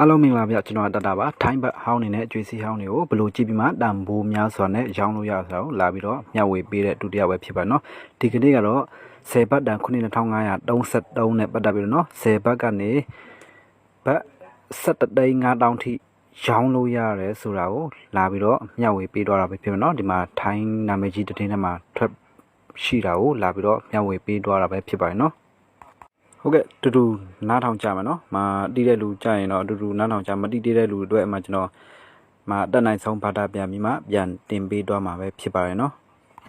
အားလုံးမင်္ဂလာပါကျွန်တော်တတပါထိုင်းဘတ်ဟောင်းနေတဲ့အကျွေးစီဟောင်းတွေကိုဘယ်လိုကြည့်ပြီးမှတန်ဖိုးများစွာနဲ့ရောင်းလို့ရဆိုတာကိုလာပြီးတော့မျှဝေပေးတဲ့ဒုတိယပဲဖြစ်ပါเนาะဒီကနေ့ကတော့10ဘတ်တန်9533နဲ့ပတ်သက်ပြီးတော့เนาะ10ဘတ်ကနေဘတ်73သိန်း5000ထိရောင်းလို့ရတယ်ဆိုတာကိုလာပြီးတော့မျှဝေပေးတော့တာပဲဖြစ်ပါเนาะဒီမှာထိုင်းနာမည်ကြီးတည်င်းထဲမှာထွက်ရှိတာကိုလာပြီးတော့မျှဝေပေးတော့တာပဲဖြစ်ပါတယ်เนาะโอเค ดูดูน้าทองจามငเนาะ มาดีได้รู้ใจเนาะดูดูนူาทးထောင်ดีမดီดသေးတဲ့လူတွေအတွက်အမှကนွန်တောาမအတက်ยมုင်ဆုยးဘာသာပมบีดြวးมาไว်้တင်เนาะ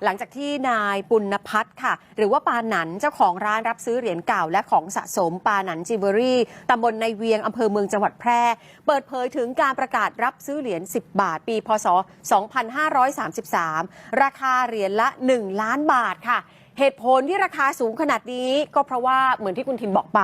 หลังจากที่นายปุณพัฒน์ค่ะ หรือว่าปาหนันเจ้าของร้านรับซื้อเหรียญเก่าและของสะสมปาหนันจิเวอรี่ตำบลในเวียงอำเภอเมืองจังหวัดแพร่ เปิดเผยถึงการประกาศรับซื้อเหรียญ 10 บาทปี พศ 2533 ราคาเหรียญละ 1 ล้านบาทค่ะเหตุผลที่ราคาสูงขนาดนี้ก็เพราะว่าเหมือนที่คุณทินบอกไป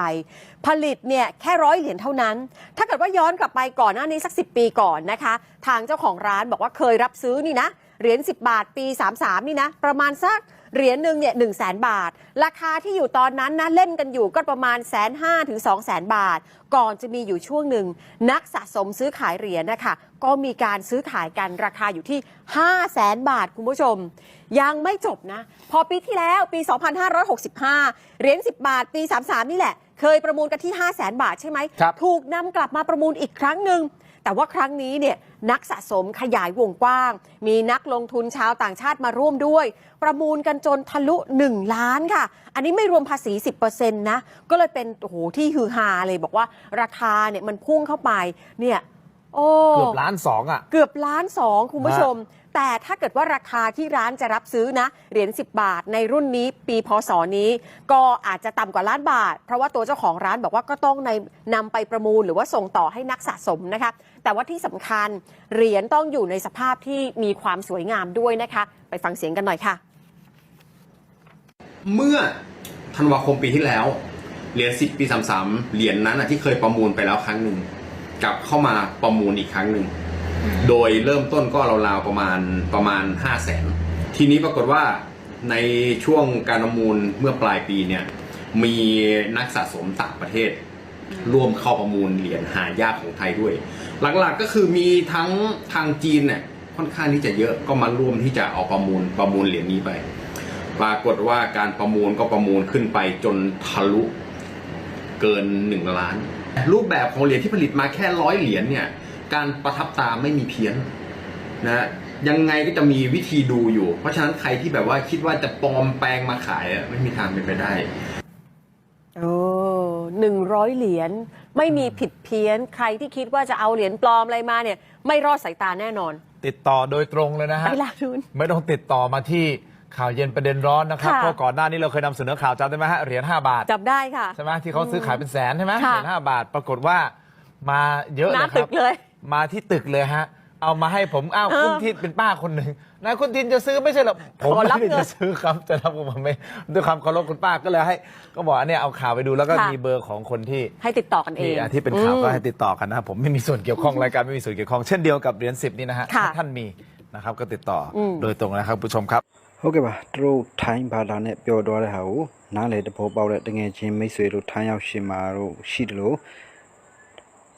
ผลิตเนี่ยแค่ร้อยเหรียญเท่านั้น ถ้าเกิดว่าย้อนกลับไปก่อนหน้านี้สัก 10 ปีก่อนนะคะทางเจ้าของร้านบอกว่าเคยรับซื้อนี่นะ เหรียญ10 บาทปี 33 นี่นะ ประมาณสักเหรียญหนึ่งเนี่ยหนึ่งแสนบาทราคาที่อยู่ตอนนั้นนะเล่นกันอยู่ก็ประมาณแสนห้าถึงสองแสนบาท ก่อนจะมีอยู่ช่วงหนึ่ง นักสะสมซื้อขายเหรียญนะคะก็มีการซื้อขายกันราคาอยู่ที่ห้าแสนบาทคุณผู้ชม ยังไม่จบนะ พอปีที่แล้วปี 2565เหรียญ10 บาท ปี 33นี่แหละ เคยประมูลกันที่ 5 0 0แสนบาทใช่ไหมถูกนำกลับมาประมูลอีกครั้งหนึ่งแต่ว่าครั้งนี้เนี่ยนักสะสมขยายวงกว้าง มีนักลงทุนชาวต่างชาติมาร่วมด้วย ประมูลกันจนทะลุ 1 ล้านค่ะ อันนี้ไม่รวมภาษี 10%นะ ก็เลยเป็นโอ้โหที่ฮือฮาเลยบอกว่าราคาเนี่ยมันพุ่งเข้าไปเนี่ยเกือบล้านสองอ่ะเกือบล้านสองคุณผู้ชม แต่ถ้าเกิดว่าราคาที่ร้านจะรับซื้อนะเหรียญ10 บาทในรุ่นนี้ปีพศนี้ ก็อาจจะต่ำกว่าล้านบาท เพราะว่าตัวเจ้าของร้านบอกว่าก็ต้องในนำไปประมูลหรือว่าส่งต่อให้นักสะสมนะคะแต่ว่าที่สำคัญเหรียญต้องอยู่ในสภาพที่มีความสวยงามด้วยนะคะไปฟังเสียงกันหน่อยค่ะ เมื่อธันวาคมปีที่แล้วเหรียญ10 ปี33เหรียญนั้นที่เคยประมูลไปแล้วครั้งหนึ่งกลับเข้ามาประมูลอีกครั้งหนึ่ง โดยเริ่มต้นก็ราวๆประมาณประมาณ 5 0 0แสนทีนี้ปรากฏว่าในช่วงการประมูลเมื่อปลายปีเนี่ย มีนักสะสมต่างประเทศ ร่วมเข้าประมูลเหรียญหายากของไทยด้วย หลักๆก็คือมีทั้งทางจีนเนี่ยค่อนข้างที่จะเยอะก็มาร่วมที่จะเอาประมูลประมูลเหรียญนี้ไป ปรากฏว่าการประมูลก็ประมูลขึ้นไปจนทะลุเกิน1ล้าน รูปแบบของเหรียญที่ผลิตมาแค่ร้อยเหรียญเนี่ย การประทับตาไม่มีเพี้ยนนะยังไงก็จะมีวิธีดูอยู่ เพราะฉะนั้นใครที่แบบว่าคิดว่าจะปลอมแปลงมาขายอ่ะไม่มีทางเป็นไปได้โอ้หนึ่งร้อยเหรียญไม่มีผิดเพี้ยน ใครที่คิดว่าจะเอาเหรียญปลอมอะไรมาเนี่ย ไม่รอดสายตาแน่นอน ติดต่อโดยตรงเลยนะฮะไลานไม่ต้องติดต่อมาที่ข่าวเย็นประเด็นร้อนนะครับเพราะก่อนหน้านี้เราเคยนำเสนอข่าวจำได้ไหมฮะ เหรียญ 5 บาทจำได้ค่ะ ใช่ไหมที่เขาซื้อขายเป็นแสนใช่ไหมเหรียญ5บาทปรากฏว่ามาเยอะนะคตึรับกเลยมาที่ตึกเลยฮะ เอามาให้ผม อ้าวคุณทินเป็นป้าคนหนึ่งนายคุณทินจะซื้อไม่ใช่หรอผมรับไม่ได้เงิจะซื้อครับจะรับผมไม่ด้วยความเคารพคุณป้าก็เลยให้ ก็บอกอันเนี้ยเอาข่าวไปดูแล้วก็มีเบอร์ของคนที่ให้ติดต่อกันเองที่เป็นข่าวก็ให้ติดต่อกันนะครับผมไม่มีส่วนเกี่ยวข้องรายการไม่มีส่วนเกี่ยวข้องเช่นเดียวกับเหรียญสิบนี่นะฮะท่านมีนะครับก็ติดต่อโดยตรงนะครับผู้ชมครับဟုတ်ကဲ့ပါသူတို့ထိုင်းဘာသာနဲ့ပြောသွားတဲ့ဟာကိုနားလေတဘောပေါက်တဲ့တငယ်ချင်းမိတ်ဆွေတို့ထိုင်းရောက်ရှင်မာတို့ရှိတယ်လို့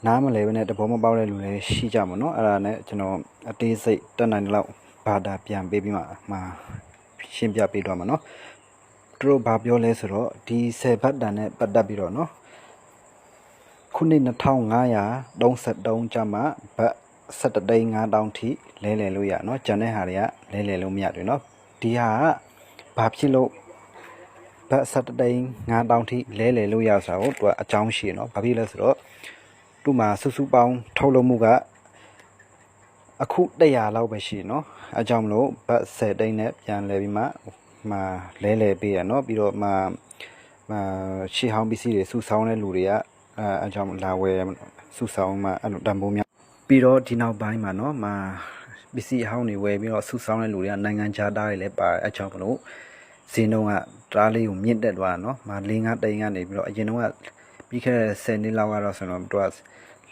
နားမလဲပဲနဲ့တဘောမပေါက်တဲ့လူလည်းရှိကြမှာเนาะအဲ့ဒါနဲ့ကျွန်တော်အသေးစိတ်တက်နိုင်တဲ့လောက်ဘာသာပြန်ပေးပြီးမှမှရှင်းပြပေးသွားမှာเนาะသူတို့ဘာပြောလဲဆိုတော့ဒီဆယ်ဘတ်တန်နဲ့ပတ်သက်ပြီးတော့เนาะခုနှစ်2533ကျမှဘတ်73,000တောင်းထိလဲလဲလို့ရเนาะကျန်တဲ့ဟာတွေကလဲလဲလို့မရတွေเนาะဒီဟာကဘာဖြစ်လို့ဘတ်ဆက်တိန်9000ထိလဲလဲလို့ရဆိုတော့သူကအကြောင်းရှိနော်ဘာဖြစ်လဲဆိုတော့သူ့မှာစုစုပေါင်းထုတ်လုပ်မှုကအခု100လောက်ပဲရှိနော်အကြောင်းမလို့ဘတ်10တိန်နဲ့ပြန်လဲပြီးမှမှာလဲလဲပေးရနော်ပြီးတော့မှာမှာရှေ့ဟောင်းပစ္စည်းတွေစုဆောင်းတဲ့လူတွေကအဲအကြောင်းလာဝယ်စုဆောင်းမှအဲ့လိုတန်ဖိုးများပြီးတော့ဒီနောက်ပိုင်းမှာနော်မှာပစ္စည်းအဟောင်းတွေဝယ်ပြီးတော့ဆူဆောင်းတဲ့လူတွေကနိုင်ငံခြားသားတွေလည်းပါတယ်အဲကြောင့်မလို့ဈေးနှုန်းကတားလေးကိုမြင့်တက်သွားတာနော်။မာ၄၅တိန်ကနေပြီးတော့အရင်တော့ကပြီးခဲ့တဲ့10နှစ်လောက်ကတော့ဆိုတော့သူက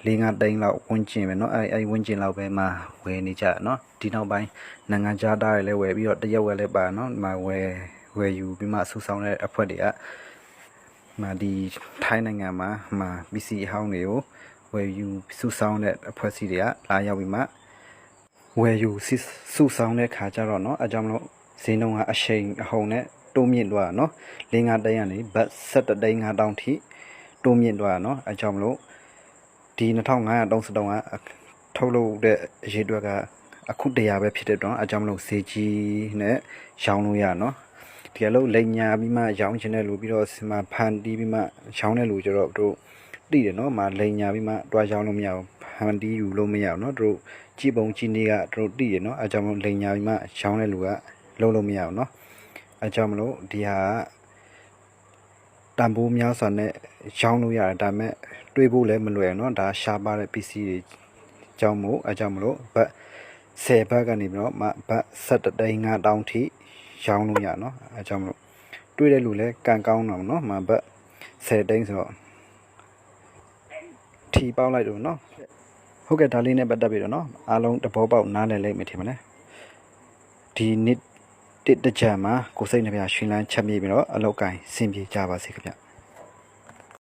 ၄၅တိန်လောက်ဝန်းကျင်ပဲနော်။အဲအဲဝန်းကျင်လောက်ပဲမှဝယ်နေကြတာနော်။ဒီနောက်ပိုင်းနိုင်ငံခြားသားတွေလည်းဝယ်ပြီးတော့တရက်ဝယ်လည်းပါနော်။ဒီမှာဝယ်ဝယ်ယူပြီးမှဆူဆောင်းတဲ့အဖွဲ့တွေကမာဒီထိုင်းနိုင်ငံမှာမာ PC အဟောင်းတွေကိုဝယ်ယူစုဆောင်းတဲ့အဖွဲ့အစည်းတွေကလာရောက်ပြီးမှဝယ်ယူစုဆောင်တဲ့ခါကျတော့เนาะအကြောင်းမလို့ဈေးနှုန်းကအရှိန်အဟုန်နဲ့တိုးမြင့်သွားတာเนาะ၄၅တိန်းကနေဘတ်၁၁တိန်း၅တောင်းထိတိုးမြင့်သွားတာเนาะအကြောင်းမလို့ဒီ2533ကထုတ်လုပ်တဲ့အရေးအတွက်ကအခုတရားပဲဖြစ်တဲ့တော့အကြောင်းမလို့ဈေးကြီးနဲ့ရောင်းလို့ရเนาะဒီအလုပ်လိမ်ညာပြီးမှရောင်းချင်တဲ့လူပြီးတော့စင်မှာဖန်တီးပြီးမှရောင်းတဲ့လူကျတော့တို့တိတယ်เนาะမာလိမ်ညာပြီးမှတွားရောင်းလို့မရဘူးဟန်တီးယူလို့မရဘူးเนาะတို့ကြည်ပုံကြည်နေကတို့တိရเนาะအဲကြောင့်မလို့လိန်ညာပြီးမှရောင်းတဲ့လူကလုံးလို့မရဘူးเนาะအဲကြောင့်မလို့ဒီဟာတန်ဖိုးများစွာနဲ့ရောင်းလို့ရတယ်ဒါပေမဲ့တွေးဖို့လည်းမလွယ်เนาะဒါရှားပါတဲ့ PC တွေကြောင့်မို့အဲကြောင့်မလို့ဘတ်10ဘတ်ကနေပြီးတော့မှဘတ်17တိန်ကတောင်းထိရောင်းလို့ရเนาะအဲကြောင့်မလို့တွေးတဲ့လူလည်းကန်ကောင်းတော့เนาะမှဘတ်10တိန်ဆိုတော့ထီပေါက်လိုက်တော့เนาะဟုတ်ကဲ့ဒါလေးနဲ့ပတ်သက်ပြီးတော့နော်အားလုံးတဘောပေါက်နားလည်လိမ့်မယ်ထင်ပါတယ်ဒီနေ့တစ်တကြံမှာကိုစိတ်နှပြရှင်လန်းချက်မြေပြီးတော့အလောက်ကင်ဆင်ပြေကြပါစေခင်ဗျ